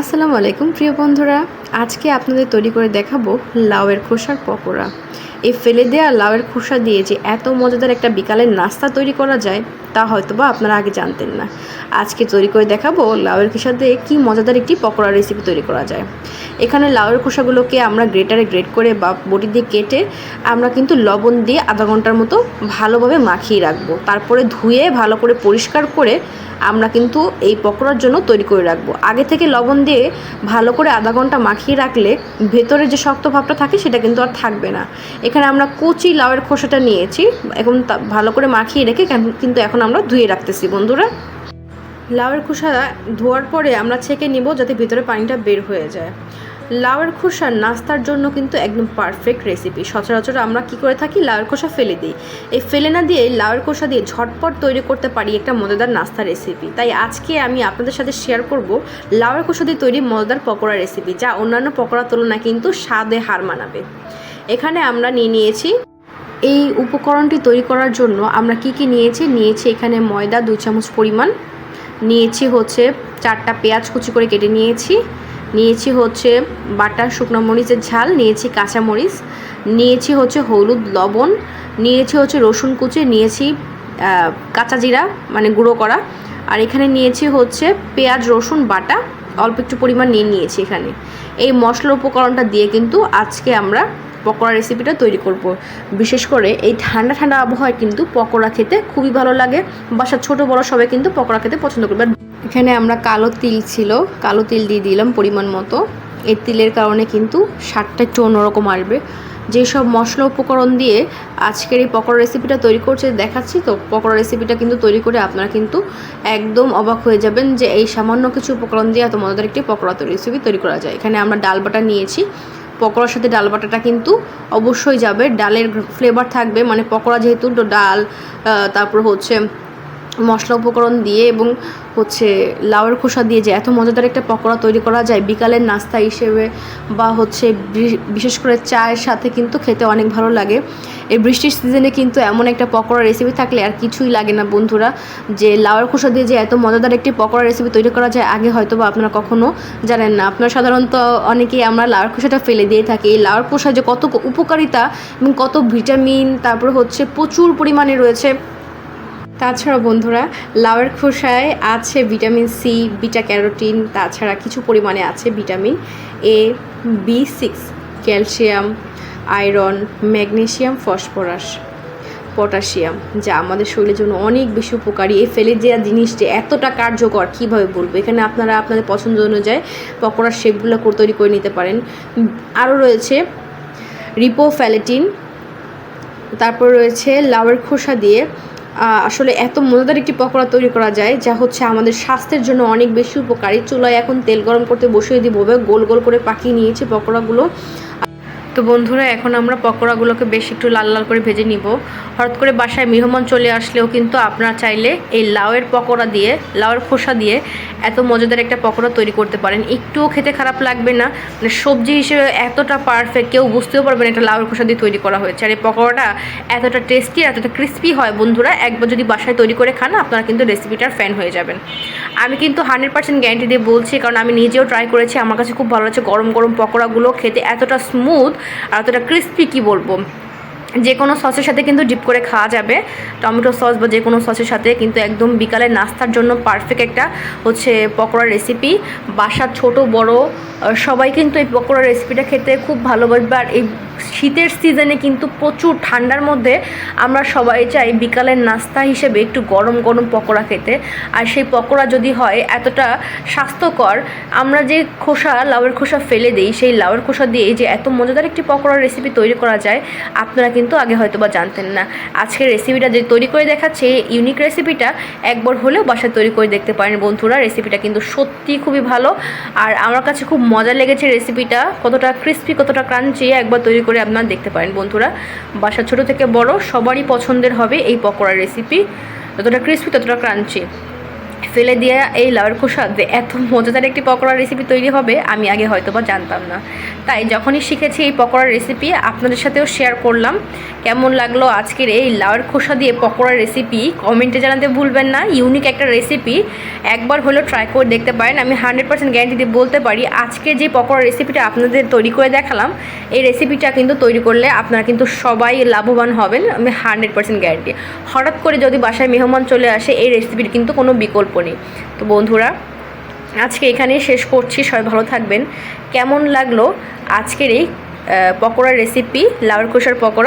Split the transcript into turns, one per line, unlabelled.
আসসালামু আলাইকুম প্রিয় বন্ধুরা আজকে আপনাদের তৈরি করে দেখাবো লাউয়ের খোসার পকোড়া। এই ফেলে দেওয়া লাউয়ের খোসা দিয়ে যে এত মজাদার একটা বিকালের নাস্তা তৈরি করা যায়, তা হয়তো বা আপনারা আগে জানতেন না। আজকে তৈরি করে দেখাবো লাউয়ের খোসা দিয়ে কী মজাদার একটি পকোড়া রেসিপি তৈরি করা যায়। এখানে লাউয়ের খোসাগুলোকে আমরা গ্রেটারে গ্রেট করে বা বটি দিয়ে কেটে আমরা কিন্তু লবণ দিয়ে আধা ঘণ্টার মতো ভালোভাবে মাখিয়ে রাখব। তারপরে ধুয়ে ভালো করে পরিষ্কার করে আমরা কিন্তু এই পকোড়ার জন্য তৈরি করে রাখব। আগে থেকে লবণ দিয়ে ভালো করে আধা ঘণ্টা মাখিয়ে রাখলে ভেতরে যে শক্ত ভাবটা থাকে সেটা কিন্তু আর থাকবে না। এখানে আমরা কচি লাউয়ের খোসাটা নিয়েছি এখন ভালো করে মাখিয়ে রেখে কেন- কিন্তু এখন আমরা ধুয়ে রাখতেছি, বন্ধুরা। লাউয়ের খোসা ধোয়ার পরে আমরা ছেঁকে নিব যাতে ভিতরে পানিটা বের হয়ে যায়। লাউয়ের খোসা নাস্তার জন্য কিন্তু একদম পারফেক্ট রেসিপি সচরাচর আমরা কি করে থাকি? লাউয়ের খোসা ফেলে দিই। এই ফেলে না দিয়ে লাউয়ের খোসা দিয়ে ঝটপট তৈরি করতে পারি একটা মজাদার নাস্তা রেসিপি তাই আজকে আমি আপনাদের সাথে শেয়ার করব লাউয়ের খোসা দিয়ে তৈরি মজাদার পকোড়া রেসিপি যা অন্যান্য পকোড়ার তুলনায় কিন্তু স্বাদে হার মানাবে। এখানে আমরা নিয়ে নিয়েছি। এই উপকরণটি তৈরি করার জন্য আমরা কি কি নিয়েছি? নিয়েছি এখানে ময়দা, দুই চামচ পরিমাণ। নিয়েছি হচ্ছে চারটা পেঁয়াজ কুচি করে কেটে নিয়েছি। নিয়েছি হচ্ছে বাটা শুকনো মরিচের ঝাল। নিয়েছি কাঁচা মরিচ। নিয়েছি হচ্ছে হলুদ, লবণ। নিয়েছি হচ্ছে রসুন কুচি। নিয়েছি কাঁচা জিরা মানে গুঁড়ো করা। আর এখানে নিয়েছি হচ্ছে পেঁয়াজ, রসুন, বাটা। অল্প একটু পরিমাণ নিয়ে নিয়েছি এখানে। এই মশলা উপকরণটা দিয়ে কিন্তু আজকে আমরা পকোড়া রেসিপিটা তৈরি করব। বিশেষ করে এই ঠান্ডা ঠান্ডা আবহাওয়ায় কিন্তু পকোড়া খেতে খুবই ভালো লাগে। বাসার ছোট বড় সবাই কিন্তু পকোড়া খেতে পছন্দ করবে। এখানে আমরা কালো তিল ছিল, কালো তিল দিয়ে দিলাম পরিমাণ মতো। এই তিলের কারণে কিন্তু স্বাদটা একটু অন্যরকম আসবে। যেসব মশলা উপকরণ দিয়ে আজকের এই পকোড়া রেসিপিটা তৈরি করছে দেখাচ্ছি, তো পকোড়া রেসিপিটা কিন্তু তৈরি করে আপনারা কিন্তু একদম অবাক হয়ে যাবেন যে এই সামান্য কিছু উপকরণ দিয়ে এত মজাদার একটি পকোড়া তৈরি রেসিপি তৈরি করা যায়। এখানে আমরা ডাল বাটা নিয়েছি। পকোড়ার সাথে ডাল বাটাটা কিন্তু অবশ্যই যাবে। ডালের ফ্লেভার থাকবে। মানে পকোড়া যেহেতু ডাল তারপর হচ্ছে মশলা উপকরণ দিয়ে এবং হচ্ছে লাউয়ের খোসা দিয়ে যে এত মজাদার একটা পকোড়া তৈরি করা যায় বিকালের নাস্তা হিসেবে বা হচ্ছে বিশেষ করে চায়ের সাথে কিন্তু খেতে অনেক ভালো লাগে। এই বৃষ্টির সিজনে কিন্তু এমন একটা পকোড়া রেসিপি থাকলে আর কিছুই লাগে না বন্ধুরা। যে লাউয়ের খোসা দিয়ে যে এত মজাদার একটি পকোড়া রেসিপি তৈরি করা যায় আগে হয়তো বা আপনারা কখনো জানেন না। আপনারা সাধারণত অনেকেই আমরা লাউয়ের খোসাটা ফেলে দিয়ে থাকি। এই লাউয়ের খোসা যে কত উপকারিতা এবং কত ভিটামিন, তারপর হচ্ছে প্রচুর পরিমাণে রয়েছে। তাছাড়া বন্ধুরা, লাউয়ের খোসায় আছে ভিটামিন সি, বিটা ক্যারোটিন, তাছাড়া কিছু পরিমাণে আছে vitamin A, B six, calcium, iron magnesium phosphorus, potassium, যা আমাদের শরীরের জন্য অনেক বেশি উপকারী। এই ফেলে দেওয়া জিনিসটি এতটা কার্যকর কীভাবে বলব? এখানে আপনারা আপনাদের পছন্দ অনুযায়ী পকোড়ার শেপগুলো করে তৈরি করে নিতে পারেন। আরও রয়েছে রিপোফ্যালেটিন, তারপর রয়েছে লাউয়ের খোসা দিয়ে আসলে এত মজাদার একটি পকোড়া তৈরি করা যায়, যা হচ্ছে আমাদের স্বাস্থ্যের জন্য অনেক বেশি উপকারী। চুলায় এখন তেল গরম করতে বসিয়ে দিব। গোল গোল করে পাকিয়ে নিয়েছে পকোড়াগুলো। তো বন্ধুরা, এখন আমরা পকোড়াগুলোকে বেশ একটু লাল লাল করে ভেজে নিব। হঠাৎ করে বাসায় মেহমান চলে আসলেও কিন্তু আপনারা চাইলে এই লাউয়ের পকোড়া দিয়ে, লাউয়ের খোসা দিয়ে এত মজাদার একটা পকোড়া তৈরি করতে পারেন। একটুও খেতে খারাপ লাগবে না। মানে সবজি হিসেবে এতটা পারফেক্ট কেউ বুঝতেও পারবে না এটা লাউয়ের খোসা দিয়ে তৈরি করা হয়েছে। আর এই পকোড়াটা এতটা টেস্টি আর এতটা ক্রিস্পি হয় বন্ধুরা, একবার যদি বাসায় তৈরি করে খান, আপনারা কিন্তু রেসিপিটার ফ্যান হয়ে যাবেন। আমি কিন্তু হান্ড্রেড পার্সেন্ট গ্যারান্টি দিয়ে বলছি, কারণ আমি নিজেও ট্রাই করেছি, আমার কাছে খুব ভালো লাগছে গরম গরম পকোড়াগুলো খেতে এতটা স্মুথ আর অতটা ক্রিস্পি কি বলব? যে কোনো সসের সাথে কিন্তু ডিপ করে খাওয়া যাবে। টমেটো সস বা যে কোনো সসের সাথে কিন্তু একদম বিকালে নাস্তার জন্য পারফেক্ট একটা হচ্ছে পকোড়ার রেসিপি বাসার ছোট, বড় সবাই কিন্তু এই পকোড়ার রেসিপিটা খেতে খুব ভালোবাসবে। আর এই শীতের সিজনে কিন্তু প্রচুর ঠান্ডার মধ্যে আমরা সবাই চাই বিকালের নাস্তা হিসেবে একটু গরম গরম পকোড়া খেতে। আর সেই পকোড়া যদি হয়, এতটা স্বাস্থ্যকর, আমরা যে খোসা, লাউয়ের খোসা ফেলে দিই, সেই লাউয়ের খোসা দিয়ে যে এত মজাদার একটি পকোড়ার রেসিপি তৈরি করা যায়, আপনারা কিন্তু আগে হয়তো বা জানতেন না। আজকের রেসিপিটা যে তৈরি করে দেখাচ্ছে ইউনিক রেসিপিটা একবার হলেও বাসায় তৈরি করে দেখতে পারেন বন্ধুরা। রেসিপিটা কিন্তু সত্যি খুবই ভালো। আর আমার কাছে খুব মজা লেগেছে রেসিপিটা কতটা ক্রিস্পি কতটা ক্রাঞ্চি একবার তৈরি করে আপনারা দেখতে পারেন বন্ধুরা। বাসা ছোট থেকে বড়, সবারই পছন্দের হবে এই পকোড়ার রেসিপি যতটা ক্রিস্পি ততটা ক্রাঞ্চি ফেলে দিয়ে এই লাউয়ের খোসা যে এত মজাদার একটি পকোড়ার রেসিপি তৈরি হবে, আমি আগে হয়তো বা জানতাম না। তাই যখনই শিখেছি এই পকোড়ার রেসিপি আপনাদের সাথেও শেয়ার করলাম। কেমন লাগল আজকের এই লাউয়ের খোসা দিয়ে পকোড়ার রেসিপি কমেন্টে জানাতে ভুলবেন না। ইউনিক একটা রেসিপি একবার হলেও ট্রাই করে দেখতে পারেন। আমি হান্ড্রেড পার্সেন্ট গ্যারান্টি দিয়ে বলতে পারি, আজকে যে পকোড়ার রেসিপিটা আপনাদের তৈরি করে দেখালাম, এই রেসিপিটা কিন্তু তৈরি করলে আপনারা কিন্তু সবাই লাভবান হবেন। আমি হান্ড্রেড পার্সেন্ট গ্যারান্টি হঠাৎ করে যদি বাসায় মেহমান চলে আসে, এই রেসিপির কিন্তু কোনো বিকল্প নেই তো বন্ধুরা, আজকে এখানেই শেষ করছি। সবাই ভালো থাকবেন। কেমন লাগল আজকের এই পকোড়ার রেসিপি লাউর খোসার পকোড়া।